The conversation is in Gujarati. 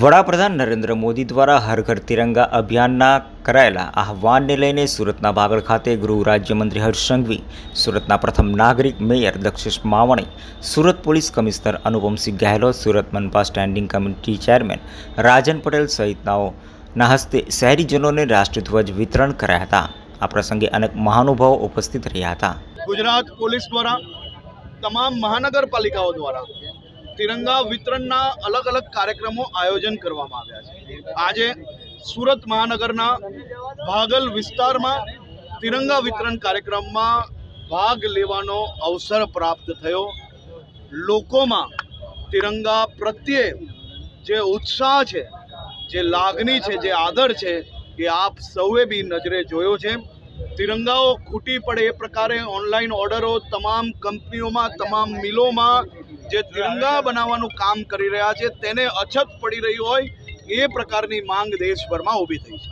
વડાપ્રધાન નરેન્દ્ર મોદી દ્વારા હર ઘર તિરંગા અભિયાનના કરાયેલા આહવાનને લઈને સુરતના બાગળ ખાતે ગૃહ રાજ્યમંત્રી હર્ષ સંઘવી, સુરતના પ્રથમ નાગરિક mayor Dakshesh Mavani, Surat police commissioner Anupamsinh Gahlot, Surat મનપા standing committee chairman Rajan Patel સહિતનાઓના હસ્તે શહેરીજનોને રાષ્ટ્રધ્વજ વિતરણ કરાયા હતા. આ પ્રસંગે અનેક મહાનુભાવો ઉપસ્થિત રહ્યા હતા. ગુજરાત પોલીસ દ્વારા તમામ મહાનગરપાલિકાઓ દ્વારા તિરંગા વિતરણના અલગ અલગ કાર્યક્રમો આયોજન કરવામાં આવ્યા છે. આજે સુરત મહાનગરના ભાગલ વિસ્તારમાં તિરંગા વિતરણ કાર્યક્રમમાં ભાગ લેવાનો અવસર પ્રાપ્ત થયો. લોકોમાં તિરંગા પ્રત્યે જે ઉત્સાહ છે, જે લાગણી છે, જે આદર છે એ આપ સૌએ બી નજરે જોયો છે. તિરંગાઓ ખૂટી પડે એ પ્રકારે ઓનલાઈન ઓર્ડરો તમામ કંપનીઓમાં, તમામ મિલોમાં જે તિરંગા બનાવવાનું કામ કરી રહ્યા છે, તેને અછત પડી રહી હોય એ પ્રકારની માંગ દેશભરમાં ઊભી થઈ છે.